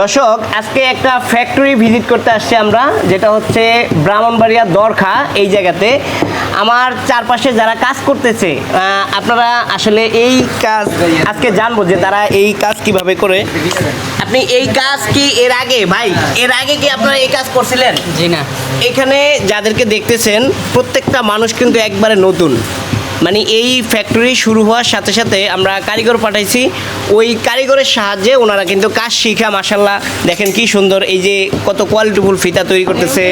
দর্শক আজকে একটা ফ্যাক্টরি ভিজিট করতে আসছি আমরা যেটা হচ্ছে ব্রাহ্মণবাড়িয়া দরখা এই জায়গাতে। আমার চারপাশে যারা কাজ করতেছে আপনারা আসলে এই কাজ আজকে জানব যে তারা এই কাজ কীভাবে করে। আপনি এই কাজ কি এর আগে? ভাই এর আগে কি আপনারা এই কাজ করছিলেন? জি না। এখানে যাদেরকে দেখতেছেন প্রত্যেকটা মানুষ কিন্তু একবারে নতুন। মানে এই ফ্যাক্টরি শুরু হওয়ার সাথে সাথে আমরা কারিগর পাঠাইছি। ওই কারিগরের সাহায্যে ওনারা কিন্তু কাজ শিখা মাসাল্লাহ দেখেন কি সুন্দর, এই যে কত কোয়ালিটিফুল ফিতা তৈরি করতেছে।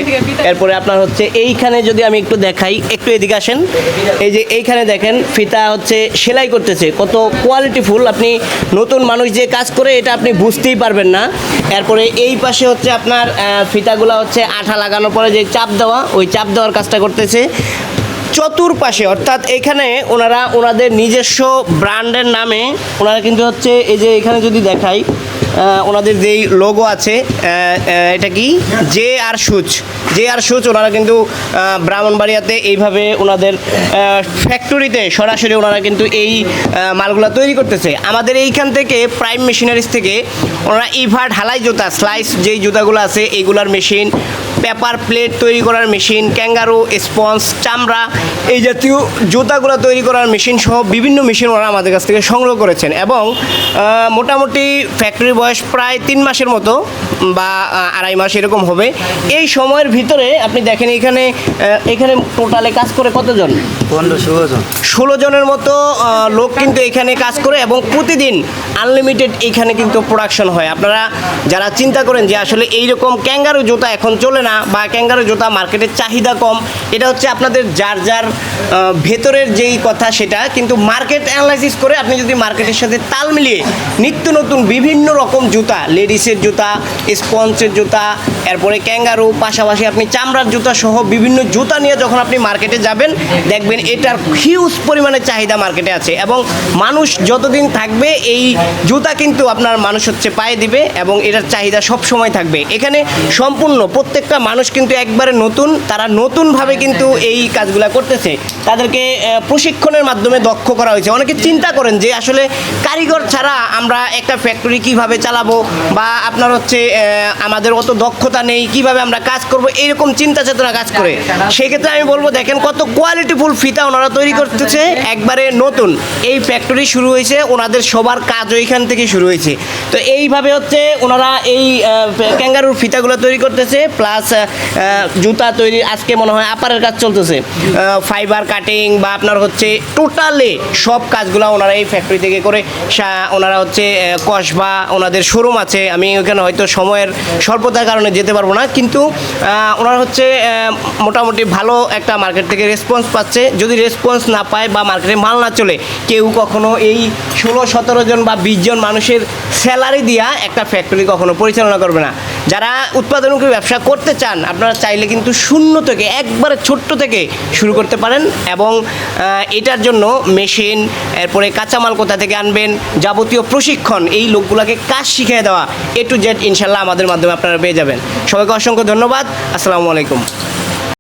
এরপরে আপনার হচ্ছে এইখানে যদি আমি একটু দেখাই, একটু এদিকে আসেন। এই যে এইখানে দেখেন, ফিতা হচ্ছে সেলাই করতেছে। কত কোয়ালিটিফুল আপনি নতুন মানুষ যে কাজ করে, এটা আপনি বুঝতেই পারবেন না। এরপরে এই পাশে হচ্ছে আপনার ফিতাগুলো হচ্ছে আঠা লাগানোর পরে যে চাপ দেওয়া, ওই চাপ দেওয়ার কাজটা করতেছে। চতুর্পাশে, অর্থাৎ এখানে ওনারা ওনাদের নিজস্ব ব্র্যান্ডের নামে ওনারা কিন্তু হচ্ছে এই যে এখানে যদি দেখাই ওনাদের যেই লোগো আছে এটা কি? জে আর সুচ জে আর সুচ ওনারা কিন্তু ব্রাহ্মণবাড়িয়াতে এইভাবে ওনাদের ফ্যাক্টরিতে সরাসরি ওনারা কিন্তু এই মালগুলা তৈরি করতেছে। আমাদের এইখান থেকে প্রাইম মেশিনারিজ থেকে ওনারা ইভার ঢালাই জুতা স্লাইস যেই জুতাগুলো আছে এইগুলার মেশিন পেপার প্লেট তৈরি করার মেশিন ক্যাঙ্গারু স্পঞ্জ চামড়া, এই জাতীয় জুতাগুলো তৈরি করার মেশিন সহ বিভিন্ন মেশিন ওরা আমাদের কাছ থেকে সংগ্রহ করেছেন। এবং মোটামুটি ফ্যাক্টরির বয়স প্রায় তিন মাসের মতো। বা আড়াই মাস এরকম হবে। এই সময়ের ভিতরে আপনি দেখেন এখানে এখানে টোটালে কাজ করে কতজন? পনেরো ষোলো জন। ষোলো জনের মতো লোক কিন্তু এখানে কাজ করে এবং প্রতিদিন আনলিমিটেড এখানে কিন্তু প্রোডাকশন হয়। আপনারা যারা চিন্তা করেন যে আসলে এইরকম ক্যাঙ্গারু জুতা এখন চলে না বা ক্যাঙ্গারু জুতা মার্কেটের চাহিদা কম এটা হচ্ছে আপনাদের যার যার ভেতরের যেই কথা সেটা। কিন্তু মার্কেট অ্যানালাইসিস করে আপনি যদি মার্কেটের সাথে তাল মিলিয়ে নিত্য নতুন বিভিন্ন রকম জুতা লেডিসের জুতা স্পঞ্জের জুতা, এরপরে ক্যাঙ্গারু, পাশাপাশি আপনি চামড়ার জুতা সহ বিভিন্ন জুতা নিয়ে যখন আপনি মার্কেটে যাবেন, দেখবেন এটার হিউজ পরিমাণে চাহিদা মার্কেটে আছে এবং মানুষ যতদিন থাকবে, এই জুতা কিন্তু আপনার মানুষ হচ্ছে পায়ে দিবে এবং এটার চাহিদা সব সময় থাকবে। এখানে সম্পূর্ণ প্রত্যেকটা মানুষ কিন্তু একবারে নতুন, তারা নতুনভাবে কিন্তু এই কাজগুলা করতেছে। তাদেরকে প্রশিক্ষণের মাধ্যমে দক্ষ করা হয়েছে। অনেকে চিন্তা করেন যে আসলে কারিগর ছাড়া আমরা একটা ফ্যাক্টরি কীভাবে চালাবো বা আপনার হচ্ছে আমাদের অত দক্ষতা নেই কীভাবে আমরা কাজ করব এইরকম চিন্তা চেতনা কাজ করে। সেক্ষেত্রে আমি বলব দেখেন কত কোয়ালিটিফুল ফিতা ওনারা তৈরি করতেছে। একবারে নতুন। এই ফ্যাক্টরি শুরু হয়েছে ওনাদের সবার কাজ ওইখান থেকে শুরু হয়েছে। তো এইভাবে হচ্ছে ওনারা এই ক্যাঙ্গারুর ফিতাগুলো তৈরি করতেছে প্লাস জুতা তৈরি আজকে মনে হয় আপারের কাজ চলতেছে। ফাইবার কাটিং বা আপনার হচ্ছে টোটালি সব কাজগুলো ওনারা এই ফ্যাক্টরি থেকে করে ওনারা হচ্ছে কসবা ওনাদের শোরুম আছে। আমি ওখানে হয়তো সময়ের স্বল্পতার কারণে যেতে পারব না। কিন্তু ওনারা হচ্ছে মোটামুটি ভালো একটা মার্কেট থেকে রেসপন্স পাচ্ছে। যদি রেসপন্স না পায় বা মার্কেটে মাল না চলে, কেউ কখনো এই ষোলো, সতেরো জন বা বিশ জন মানুষের স্যালারি দিয়া একটা ফ্যাক্টরি কখনো পরিচালনা করবে না। যারা উৎপাদনমুখী ব্যবসা করতে চান, আপনারা চাইলে কিন্তু শূন্য থেকে, একবারে ছোট্ট থেকে শুরু করতে পারেন এবং এটার জন্য মেশিন, এরপরে কাঁচামাল কোথা থেকে আনবেন, যাবতীয় প্রশিক্ষণ, এই লোকগুলোকে কাজ শিখিয়ে দেওয়া এ টু জেড ইনশাল্লাহ আমাদের মাধ্যমে আপনারা পেয়ে যাবেন। সবাইকে অসংখ্য ধন্যবাদ। আসসালামু আলাইকুম।